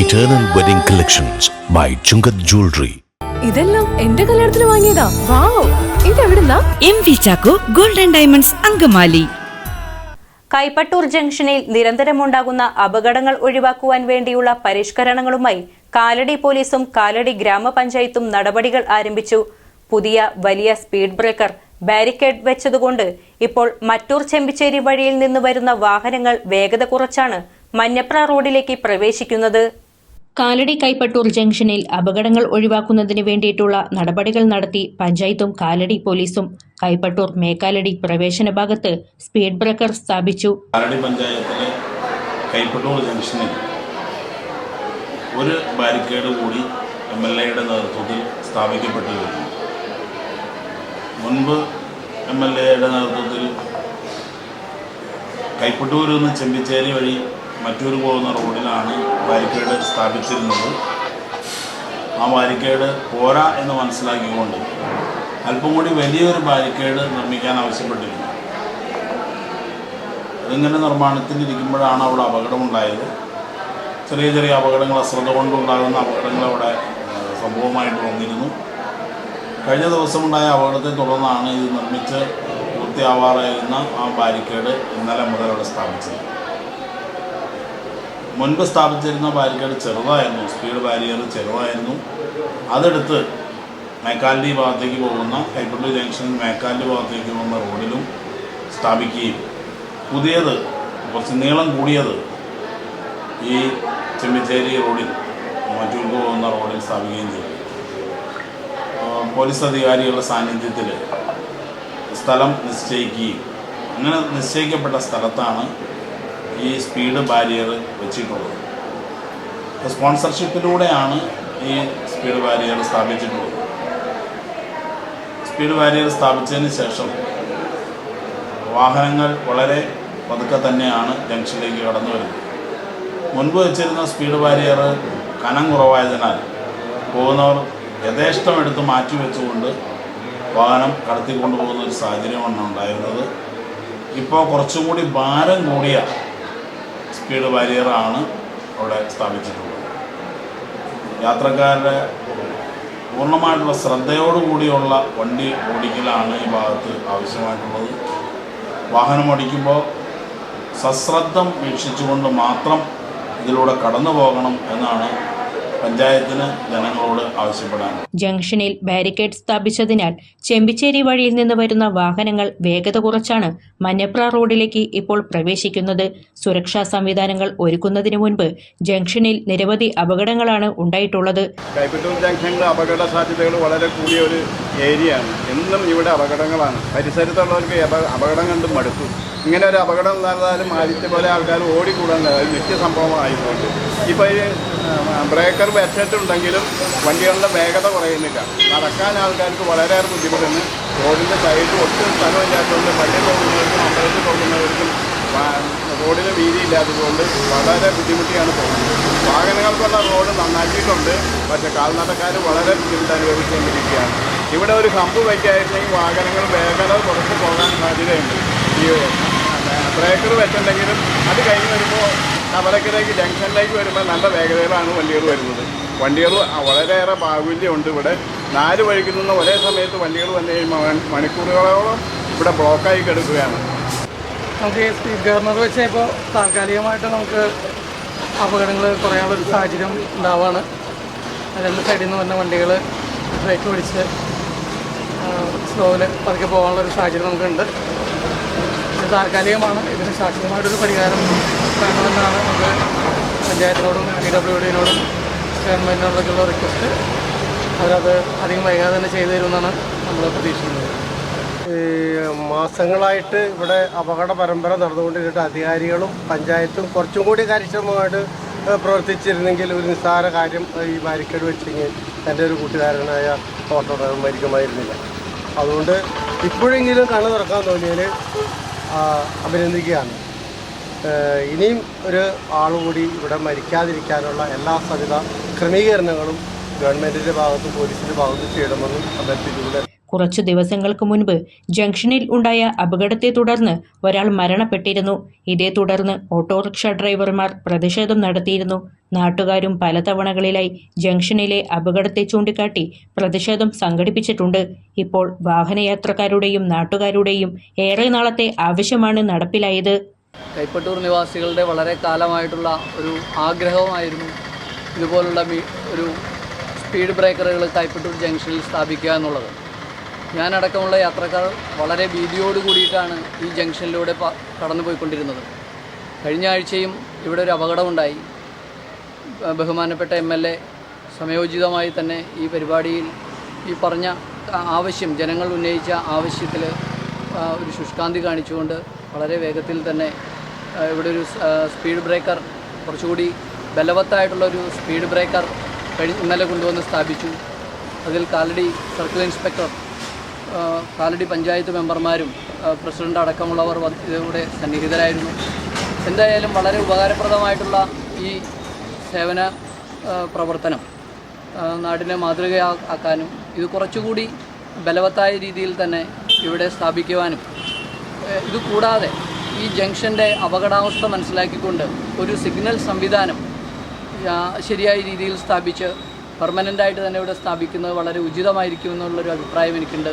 Eternal wedding collections by Chungath jewellery ഇതെല്ലാം എന്റെ കല്യാണത്തിന് വാങ്ങിയതാ. Wow ഇതെവിടുന്നാ? M V Chacko golden diamonds Angamaly. Kaippattoor ജംഗ്ഷനിൽ നിരന്തരമുണ്ടാകുന്ന അപകടങ്ങൾ ഒഴിവാക്കുവാൻ വേണ്ടിയുള്ള പരിഷ്കരണങ്ങളുമായി കാലടി പോലീസും കാലടി ഗ്രാമപഞ്ചായത്തും നടപടികൾ ആരംഭിച്ചു. പുതിയ വലിയ സ്പീഡ് ബ്രേക്കർ ബാരിക്കേഡ് വെച്ചതുകൊണ്ട് ഇപ്പോൾ മറ്റൂർ ചെമ്പിച്ചേരി വഴിയിൽ നിന്ന് വരുന്ന വാഹനങ്ങൾ വേഗത കുറച്ചാണ് മഞ്ഞപ്ര റോഡിലേക്ക് പ്രവേശിക്കുന്നത്. കാലടി കൈപ്പട്ടൂർ ജംഗ്ഷനിൽ അപകടങ്ങൾ ഒഴിവാക്കുന്നതിന് വേണ്ടിയിട്ടുള്ള നടപടികൾ നടത്തി പഞ്ചായത്തും കാലടി പോലീസും കൈപ്പട്ടൂർ മേക്കാലടി പ്രവേശന ഭാഗത്ത് സ്പീഡ് ബ്രേക്കർ സ്ഥാപിച്ചു. കാലടി പഞ്ചായത്തിലെ കൈപ്പട്ടൂർ ജംഗ്ഷനിൽ ഒരു ബാരിക്കേഡ് കൂടി എം എൽ എയുടെ നേതൃത്വത്തിൽ സ്ഥാപിക്കപ്പെട്ടിരുന്നു. മുൻപ് എം എൽ എയുടെ നേതൃത്വത്തിൽ കൈപ്പട്ടൂരിൽ നിന്ന് ചെമ്പിച്ചേരി വഴി മറ്റൂർ പോകുന്ന റോഡിലാണ് ബാരിക്കേഡ് സ്ഥാപിച്ചിരുന്നത്. ആ ബാരിക്കേഡ് പോരാ എന്ന് മനസ്സിലാക്കിക്കൊണ്ട് അല്പം കൂടി വലിയൊരു ബാരിക്കേഡ് നിർമ്മിക്കാൻ ആവശ്യപ്പെട്ടിരുന്നു. അതിങ്ങനെ നിർമ്മാണത്തിലിരിക്കുമ്പോഴാണ് അവിടെ അപകടമുണ്ടായത്. ചെറിയ ചെറിയ അപകടങ്ങൾ അശ്രദ്ധ കൊണ്ടുണ്ടാകുന്ന അപകടങ്ങൾ അവിടെ സംഭവമായിട്ട് വന്നിരുന്നു. കഴിഞ്ഞ ദിവസമുണ്ടായ അപകടത്തെ തുടർന്നാണ് ഇത് നിർമ്മിച്ച് പൂർത്തിയാവാറായിരുന്ന ആ ബാരിക്കേഡ് ഇന്നലെ മുതൽ അവിടെ സ്ഥാപിച്ചത്. മുൻപ് സ്ഥാപിച്ചിരുന്ന ബാരിക്കേഡ് ചെറുതായിരുന്നു സ്പീഡ് ബാരിയർ ചെറുതായിരുന്നു. അതെടുത്ത് മേക്കാലി ഭാഗത്തേക്ക് പോകുന്ന കൈപ്പള്ളി ജംഗ്ഷൻ മേക്കാലി ഭാഗത്തേക്ക് പോകുന്ന റോഡിലും സ്ഥാപിക്കുകയും പുതിയത് കുറച്ച് നീളം കൂടിയത് ഈ ചെമ്മിച്ചേരി റോഡിൽ മറ്റൂർക്ക് പോകുന്ന റോഡിൽ സ്ഥാപിക്കുകയും ചെയ്തു. പോലീസ് അധികാരികളുടെ സാന്നിധ്യത്തിൽ സ്ഥലം നിശ്ചയിക്കുകയും അങ്ങനെ നിശ്ചയിക്കപ്പെട്ട സ്ഥലത്താണ് ഈ സ്പീഡ് ബാരിയർ വെച്ചിട്ടുള്ളത്. സ്പോൺസർഷിപ്പിലൂടെയാണ് ഈ സ്പീഡ് ബാരിയർ സ്ഥാപിച്ചിട്ടുള്ളത്. സ്പീഡ് ബാരിയർ സ്ഥാപിച്ചതിന് ശേഷം വാഹനങ്ങൾ വളരെ പതുക്കെ തന്നെയാണ് ജംഗ്ഷനിലേക്ക് കടന്നു വരുന്നത്. മുൻപ് വെച്ചിരുന്ന സ്പീഡ് ബാരിയർ കനം കുറവായതിനാൽ പോകുന്നവർ യഥേഷ്ടം എടുത്ത് മാറ്റി വെച്ചുകൊണ്ട് വാഹനം കടത്തിക്കൊണ്ടു പോകുന്ന ഒരു സാഹചര്യമാണ് ഉണ്ടായിരുന്നത്. ഇപ്പോൾ കുറച്ചും കൂടി ഭാരം കൂടിയ സ്പീഡ് ബാരിയറാണ് അവിടെ സ്ഥാപിച്ചിട്ടുള്ളത്. യാത്രക്കാരുടെ പൂർണമായിട്ടുള്ള ശ്രദ്ധയോടുകൂടിയുള്ള വണ്ടി ഓടിക്കലാണ് ഈ ഭാഗത്ത് ആവശ്യമായിട്ടുള്ളത്. വാഹനം ഓടിക്കുമ്പോൾ സശ്രദ്ധം വീക്ഷിച്ചുകൊണ്ട് മാത്രം ഇതിലൂടെ കടന്നു പോകണം എന്നാണ് പഞ്ചായത്തിന് ജനങ്ങളോട് ആവശ്യപ്പെടാനുള്ളത് ജംഗ്ഷനിൽ ബാരിക്കേഡ് സ്ഥാപിച്ചതിനാൽ ചെമ്പിച്ചേരി വഴിയിൽ നിന്ന് വരുന്ന വാഹനങ്ങൾ വേഗത കുറച്ചാണ് മഞ്ഞപ്ര റോഡിലേക്ക് ഇപ്പോൾ പ്രവേശിക്കുന്നത്. സുരക്ഷാ സംവിധാനങ്ങൾ ഒരുക്കുന്നതിന് മുൻപ് ജംഗ്ഷനിൽ നിരവധി അപകടങ്ങളാണ് ഉണ്ടായിട്ടുള്ളത്. കൈപ്പറ്റൂർ അപകട സാധ്യതകൾ വളരെ കൂടിയ ഒരു ഏരിയയാണ്. എന്നും ഇവിടെ അപകടങ്ങളാണ്. പരിസരത്തുള്ളവർക്ക് അപകടം കണ്ടും മടുത്തു. ഇങ്ങനെ ഒരു അപകടം നടന്നാലും ആദ്യത്തെ പോലെ ആൾക്കാർ ഓടിക്കൂടാൻ അത് നിത്യ സംഭവമായതുകൊണ്ട് ഇപ്പോൾ ഈ ബ്രേക്കർ വെച്ചിട്ടുണ്ടെങ്കിലും വണ്ടികളുടെ വേഗത കുറയുന്നില്ല. നടക്കാൻ ആൾക്കാർക്ക് വളരെയേറെ ബുദ്ധിമുട്ടുണ്ട്. റോഡിന്റെ സൈഡ് ഒട്ടും സ്ഥലമില്ലാത്തതുകൊണ്ട് പള്ളി പോകുന്നവർക്കും അമ്പലത്തിൽ പോകുന്നവർക്കും റോഡിന് വീതിയില്ലാത്തതുകൊണ്ട് വളരെ ബുദ്ധിമുട്ടിയാണ് പോകുന്നത് വാഹനങ്ങൾക്കുള്ള റോഡ് നന്നാക്കിയിട്ടുണ്ട്. പക്ഷേ കാൽനടക്കാർ വളരെ ബുദ്ധിമുട്ട് ഇവിടെ ഒരു കമ്പ് വയ്ക്കായിരുന്നെങ്കിൽ വാഹനങ്ങൾ വേഗത കുറച്ച് പോകാൻ സാധ്യതയുണ്ട്. ബ്രേക്കർ വെച്ചിട്ടുണ്ടെങ്കിലും അത് കഴിഞ്ഞ് വരുമ്പോൾ കവലക്കരയ്ക്ക് ജംഗ്ഷനിലേക്ക് വരുമ്പോൾ നല്ല വേഗതയിലാണ് വണ്ടികൾ വരുന്നത്. വണ്ടികൾ വളരെയേറെ ബാഹുല്യമുണ്ട് ഇവിടെ. നാല് വഴിക്ക് നിന്ന് ഒരേ സമയത്ത് വണ്ടികൾ വന്നു കഴിയുമ്പോൾ മണി- മണിക്കൂറുകളോളം ഇവിടെ ബ്ലോക്കായി കിടക്കുകയാണ്. നമുക്ക് സ്പീഡ് ഗവർണർ വെച്ച് ഇപ്പോൾ താൽക്കാലികമായിട്ട് നമുക്ക് അപകടങ്ങൾ കുറയാനുള്ളൊരു സാഹചര്യം ഉണ്ടാവുകയാണ് രണ്ട് സൈഡിൽ നിന്ന് വന്ന വണ്ടികൾ ബ്രേക്ക് പിടിച്ച് സ്ലോവിൽ പതുക്കെ പോകാനുള്ളൊരു സാഹചര്യം നമുക്കുണ്ട്. താൽക്കാലികമാണ്. ഇതിന് ശാശ്വതമായിട്ടൊരു പരിഹാരം വേണമെന്നാണ് നമുക്ക് പഞ്ചായത്തിനോടും പി ഡബ്ല്യു ഡിയോടും ഗവൺമെന്റിനോടൊക്കെയുള്ള റിക്വസ്റ്റ് അവരത് അധികം വൈകാതെ തന്നെ ചെയ്തു തരുമെന്നാണ് നമ്മൾ പ്രതീക്ഷിക്കുന്നത്. ഈ മാസങ്ങളായിട്ട് ഇവിടെ അപകട പരമ്പര നടന്നുകൊണ്ടിരുന്നിട്ട് അധികാരികളും പഞ്ചായത്തും കുറച്ചും കൂടി കാര്യക്ഷമമായിട്ട് പ്രവർത്തിച്ചിരുന്നെങ്കിൽ ഒരു നിസ്സാര കാര്യം ഈ ബാരിക്കേഡ് വെച്ചെങ്കിൽ എന്റെ ഒരു കൂട്ടുകാരനായ ഓട്ടോ ഡ്രൈവർ മരിക്കുമായിരുന്നില്ല. അതുകൊണ്ട് ഇപ്പോഴെങ്കിലും കണ്ണു തുറക്കാൻ തോന്നിയതിൽ അഭിനന്ദിക്കുകയാണ്. ഇനിയും ഒരു ആൾ കൂടി ഇവിടെ മരിക്കാതിരിക്കാനുള്ള എല്ലാ സവിധ ക്രമീകരണങ്ങളും ഗവൺമെന്റിന്റെ ഭാഗത്തും പോലീസിന്റെ ഭാഗത്തും ചെയ്യണമെന്നും അഭ്യർത്ഥിച്ചുകൊണ്ട് കുറച്ചു ദിവസങ്ങൾക്ക് മുൻപ് ജംഗ്ഷനിൽ ഉണ്ടായ അപകടത്തെ തുടർന്ന് ഒരാൾ മരണപ്പെട്ടിരുന്നു. ഇതേ തുടർന്ന് ഓട്ടോറിക്ഷ ഡ്രൈവർമാർ പ്രതിഷേധം നടത്തിയിരുന്നു. നാട്ടുകാരും പലതവണകളിലായി ജംഗ്ഷനിലെ അപകടത്തെ ചൂണ്ടിക്കാട്ടി പ്രതിഷേധം സംഘടിപ്പിച്ചിട്ടുണ്ട്. ഇപ്പോൾ വാഹനയാത്രക്കാരുടെയും നാട്ടുകാരുടെയും ഏറെ നാളത്തെ ആവശ്യമാണ് നടപ്പിലായത്. കൈപ്പട്ടൂർ നിവാസികളുടെ വളരെ കാലമായിട്ടുള്ള ഒരു ആഗ്രഹമായിരുന്നു ഇതുപോലുള്ള ഒരു സ്പീഡ് ബ്രേക്കറുകൾ കൈപ്പട്ടൂർ ജംഗ്ഷനിൽ സ്ഥാപിക്കുക എന്നുള്ളത്. ഞാനടക്കമുള്ള യാത്രക്കാർ വളരെ ഭീതിയോട് കൂടിയിട്ടാണ് ഈ ജംഗ്ഷനിലൂടെ കടന്നു പോയിക്കൊണ്ടിരുന്നത് കഴിഞ്ഞ ആഴ്ചയും ഇവിടെ ഒരു അപകടമുണ്ടായി. ബഹുമാനപ്പെട്ട എം എൽ എ സമയോചിതമായി തന്നെ ഈ പരിപാടിയിൽ ഈ പറഞ്ഞ ആവശ്യം ജനങ്ങൾ ഉന്നയിച്ച ആവശ്യത്തിൽ ഒരു ശുഷ്കാന്തി കാണിച്ചുകൊണ്ട് വളരെ വേഗത്തിൽ തന്നെ ഇവിടെ ഒരു സ്പീഡ് ബ്രേക്കർ കുറച്ചുകൂടി ബലവത്തായിട്ടുള്ള ഒരു സ്പീഡ് ബ്രേക്കർ കഴി ഇന്നലെ കൊണ്ടുവന്ന് സ്ഥാപിച്ചു. അതിൽ കാലടി സർക്കിൾ ഇൻസ്പെക്ടർ കാലടി പഞ്ചായത്ത് മെമ്പർമാരും പ്രസിഡന്റ് അടക്കമുള്ളവർ ഇതിലൂടെ സന്നിഹിതരായിരുന്നു. എന്തായാലും വളരെ ഉപകാരപ്രദമായിട്ടുള്ള ഈ സേവന പ്രവർത്തനം നാടിനെ മാതൃകയാക്കാനും ഇത് കുറച്ചുകൂടി ബലവത്തായ രീതിയിൽ തന്നെ ഇവിടെ സ്ഥാപിക്കുവാനും ഇത് കൂടാതെ ഈ ജംഗ്ഷന്റെ അപകടാവസ്ഥ മനസ്സിലാക്കിക്കൊണ്ട് ഒരു സിഗ്നൽ സംവിധാനം ശരിയായ രീതിയിൽ സ്ഥാപിച്ച് പെർമനന്റായിട്ട് തന്നെ ഇവിടെ സ്ഥാപിക്കുന്നത് വളരെ ഉചിതമായിരിക്കും എന്നുള്ളൊരു അഭിപ്രായം എനിക്കുണ്ട്.